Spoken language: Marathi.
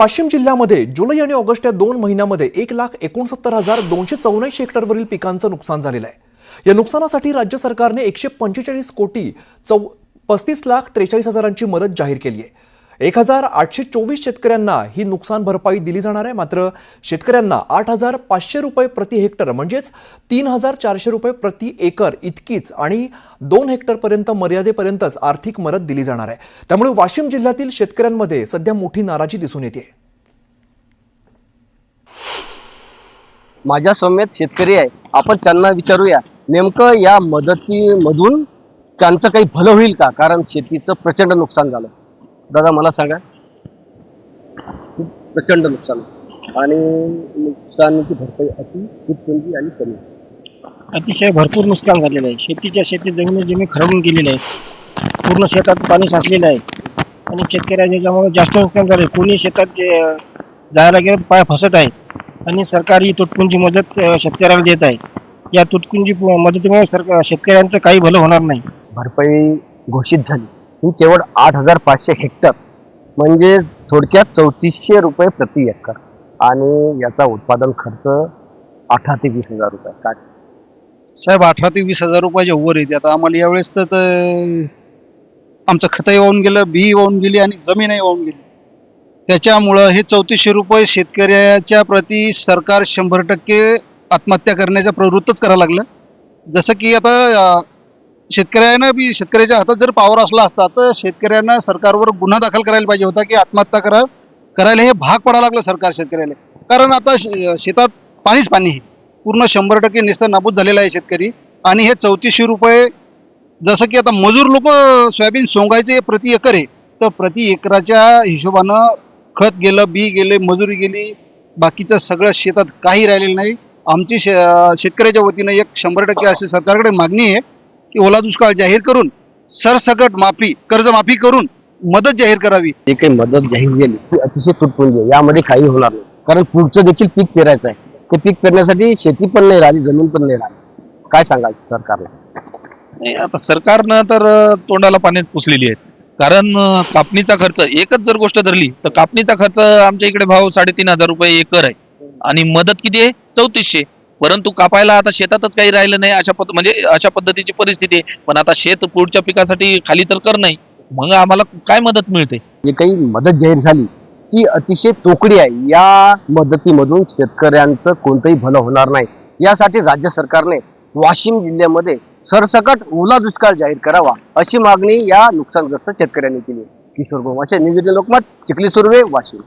वाशिम जिल्ह्यामध्ये जुलै आणि ऑगस्ट या दोन महिन्यामध्ये एक लाख एकोणसत्तर हजार दोनशे चौऱ्याऐंशी हेक्टरवरील पिकांचं नुकसान झालेलं आहे. या नुकसानासाठी राज्य सरकारने एकशे पंचेचाळीस कोटी चौ पस्तीस लाख त्रेचाळीस हजारांची मदत जाहीर केली आहे. एक हजार आठशे चोवीस शेतकऱ्यांना ही नुकसान भरपाई दिली जाणार आहे. मात्र शेतकऱ्यांना आठ हजार पाचशे रुपये प्रति हेक्टर म्हणजेच तीन हजार चारशे रुपये प्रति एकर इतकीच आणि दोन हेक्टरपर्यंत मर्यादेपर्यंतच आर्थिक मदत दिली जाणार आहे. त्यामुळे वाशिम जिल्ह्यातील शेतकऱ्यांमध्ये सध्या मोठी नाराजी दिसून येते. माझ्या समेत शेतकरी आहे. आपण त्यांना विचारूया नेमकं या मदतीमधून त्यांचं काही भलं होईल का? कारण शेतीचं प्रचंड नुकसान झालं. दादा मला सांगा. खूप प्रचंड नुकसान. आणि नुकसानीची भरपाई अति कितपंची आणि कमी. अतिशय भरपूर नुकसान झालेलं आहे. शेतीच्या शेती जमिनी जमीन खरडून गेलेल्या आहेत पूर्ण शेतात पाणी साचलेलं आहे. आणि शेतकऱ्याच्या याच्यामुळे जास्त नुकसान झालं आहे. कोणी शेतात जायला गेलं पाय फसत आहे. आणि सरकार ही तुटपुंजी मदत शेतकऱ्याला देत आहे. या तुटपुंजी मदतीमुळे सरकार शेतकऱ्यांचं काही भलं होणार नाही. भरपाई घोषित झाली. ही केवळ आठ हजार पाचशे हेक्टर. म्हणजे थोडक्यात चौतीसशे रुपये प्रति एकर. आणि याचा उत्पादन खर्च अठरा ते वीस हजार रुपये. काय साहेब अठरा ते वीस हजार रुपयाच्या वर येते आता आम्हाला यावेळेस तर आमचं खतही वाहून गेलं बी वाहून गेली आणि जमीनही वाहून गेली. त्याच्यामुळं हे चौतीसशे रुपये शेतकऱ्याच्या प्रति सरकार शंभर टक्के आत्महत्या करण्याच्या प्रवृत्तच करायला लागलं. जसं की आता शेतकऱ्यानं बी शेतकऱ्याच्या हातात जर पावर असला असता तर शेतकऱ्यांना सरकारवर गुन्हा दाखल करायला पाहिजे होता की आत्महत्या करा करायला हे भाग पडायला लागलं सरकार शेतकऱ्याला. कारण आता शे- शेतात पाणीच पाणी आहे. पूर्ण शंभर टक्के निस्तर नाबूद झालेला आहे शेतकरी. आणि हे चौतीसशे रुपये जसं की आता मजूर लोक सोयाबीन सोंगायचे प्रति एकर आहे तर प्रति एकराच्या हिशोबानं खत गेलं बी गेले मजुरी गेली बाकीचं सगळं शेतात काही राहिलेलं नाही. आमची शे शेतकऱ्याच्या वतीनं एक शंभर टक्के अशी सरकारकडे मागणी आहे. की ओला दुष्काळ जाहीर करून सरसकट माफी कर्जमाफी करून मदत जाहीर करावी. जे काही मदत जाहीर झाली ती अतिशय तुटपुंजी आहे. यामध्ये काही होणार नाही. कारण पुढचं देखील पीक पेरायचं आहे. ते पीक पेरण्यासाठी शेती पण नाही राहिली जमीन पण नाही राहिली. काय सांगाल सरकारला? नाही आता सरकारनं तर अं, तोंडाला पाण्यात पुसलेली आहेत. कारण अं, कापणीचा खर्च एकच जर गोष्ट धरली तर कापणीचा खर्च आमच्या इकडे भाव साडेतीन हजार रुपये एकर आहे. आणि मदत किती आहे? चौतीसशे. परंतु कापायला आता शेतातच काही राहिलं नाही अशा पद्ध म्हणजे अशा पद्धतीची परिस्थिती आहे. पण आता शेत पुढच्या पिकासाठी खाली तर कर नाही. मग आम्हाला काय मदत मिळते? जे काही मदत जाहीर झाली ती अतिशय तोकडी आहे. या मदतीमधून शेतकऱ्यांचं कोणतंही भलं होणार नाही. यासाठी राज्य सरकारने वाशिम जिल्ह्यामध्ये सरसकट ओला दुष्काळ जाहीर करावा अशी मागणी या नुकसानग्रस्त शेतकऱ्यांनी केली किशोर गोमाशे न्यूज लोकमत चिखली सुर्वे वाशिम.